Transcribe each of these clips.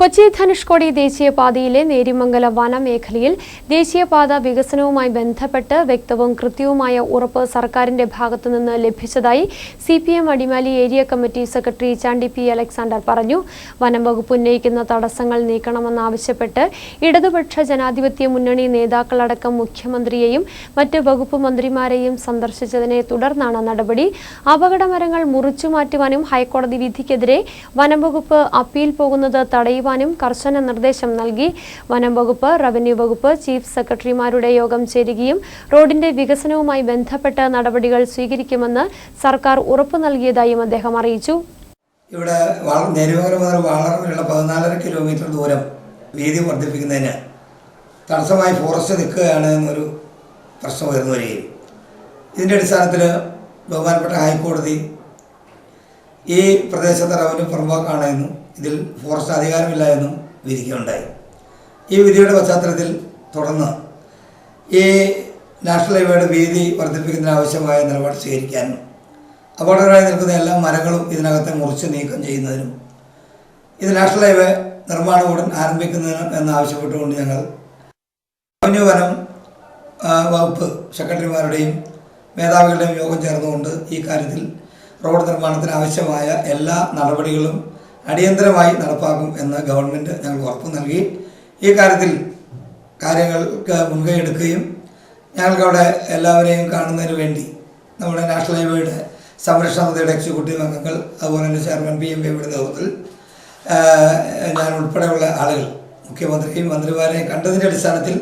കൊച്ചി ധനുഷ്കോടി ദേശീയപാതയിലെ നേരിമംഗല വനമേഖലയിൽ ദേശീയപാത വികസനവുമായി ബന്ധപ്പെട്ട് വ്യക്തവും കൃത്യവുമായ ഉറപ്പ് സർക്കാരിന്റെ ഭാഗത്തുനിന്ന് ലഭിച്ചതായി C P M Adimali area committee secretary Chandy P Alexander പറഞ്ഞു. വനം വകുപ്പ് ഉന്നയിക്കുന്ന തടസ്സങ്ങൾ നീക്കണമെന്നാവശ്യപ്പെട്ട് ഇടതുപക്ഷ ജനാധിപത്യ മുന്നണി നേതാക്കളടക്കം മുഖ്യമന്ത്രിയെയും മറ്റ് വകുപ്പ് മന്ത്രിമാരെയും സന്ദർശിച്ചതിനെ തുടർന്നാണ് നടപടി. അപകടമരങ്ങൾ മുറിച്ചുമാറ്റുവാനും ഹൈക്കോടതി വിധിക്കെതിരെ വനം വകുപ്പ് അപ്പീൽ പോകുന്നത് തടയുവാനും കർശന നിർദ്ദേശം നൽകി വനം വകുപ്പ് റവന്യൂ വകുപ്പ് ചീഫ് സെക്രട്ടറിമാരുടെ യോഗം ചേരുകയും റോഡിന്റെ വികസനവുമായി ബന്ധപ്പെട്ട നടപടികൾ സ്വീകരിക്കുമെന്ന് സർക്കാർ ഉറപ്പു നൽകിയതായും അദ്ദേഹം അറിയിച്ചു. ഇവിടെ നെരുമംഗലം മുതൽ വാളർ വരെയുള്ള പതിനാലര കിലോമീറ്റർ ദൂരം വീതി വർദ്ധിപ്പിക്കുന്നതിന് തടസ്സമായി ഫോറസ്റ്റ് നിൽക്കുകയാണ് എന്നൊരു പ്രശ്നം ഉയർന്നു വരികയും. ഇതിന്റെ അടിസ്ഥാനത്തിൽ ബഹുമാനപ്പെട്ട ഹൈക്കോടതി ഈ പ്രദേശത്തെ റവന്യൂ പുറമ്പോക്കാണ് എന്നും ഇതിൽ ഫോറസ്റ്റ് അധികാരമില്ല എന്നും വിധിക്കുകയുണ്ടായി. ഈ വിധിയുടെ പശ്ചാത്തലത്തിൽ തുടർന്ന് ഈ നാഷണൽ ഹൈവേയുടെ വീതി വർദ്ധിപ്പിക്കുന്നതിന് ആവശ്യമായ നിലപാട് സ്വീകരിക്കാനും അപകടകരമായി നിൽക്കുന്ന എല്ലാ മരങ്ങളും ഇതിനകത്തെ മുറിച്ച് നീക്കം ചെയ്യുന്നതിനും ഇത് നാഷണൽ ഹൈവേ നിർമ്മാണം ഉടൻ ആരംഭിക്കുന്നതിനും എന്നാവശ്യപ്പെട്ടുകൊണ്ട് ഞങ്ങൾ റവന്യൂ വനം വകുപ്പ് സെക്രട്ടറിമാരുടെയും മേധാവികളുടെയും യോഗം ചേർന്നുകൊണ്ട് ഈ കാര്യത്തിൽ റോഡ് നിർമ്മാണത്തിന് ആവശ്യമായ എല്ലാ നടപടികളും അടിയന്തരമായി നടപ്പാക്കും എന്ന് ഗവൺമെന്റ് ഞങ്ങൾ ഉറപ്പ് നൽകി. ഈ കാര്യത്തിൽ കാര്യങ്ങൾക്ക് മുൻകൈ എടുക്കുകയും ഞങ്ങൾക്കവിടെ എല്ലാവരെയും കാണുന്നതിന് വേണ്ടി നമ്മുടെ നാഷണൽ ഹൈവേയുടെ സംരക്ഷണ സമിതിയുടെ എക്സിക്യൂട്ടീവ് അംഗങ്ങൾ അതുപോലെ തന്നെ ചെയർമാൻ പി എം പിയുടെ നേതൃത്വത്തിൽ ഞാൻ ഉൾപ്പെടെയുള്ള ആളുകൾ മുഖ്യമന്ത്രിയും മന്ത്രിമാരെയും കണ്ടതിന്റെ അടിസ്ഥാനത്തിൽ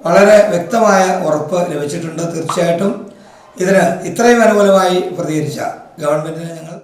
വളരെ വ്യക്തമായ ഉറപ്പ് ലഭിച്ചിട്ടുണ്ട്. തീർച്ചയായിട്ടും ഇതിന് ഇത്രയും അനുകൂലമായി പ്രതികരിച്ച ഗവൺമെന്റിനെ ഞങ്ങൾ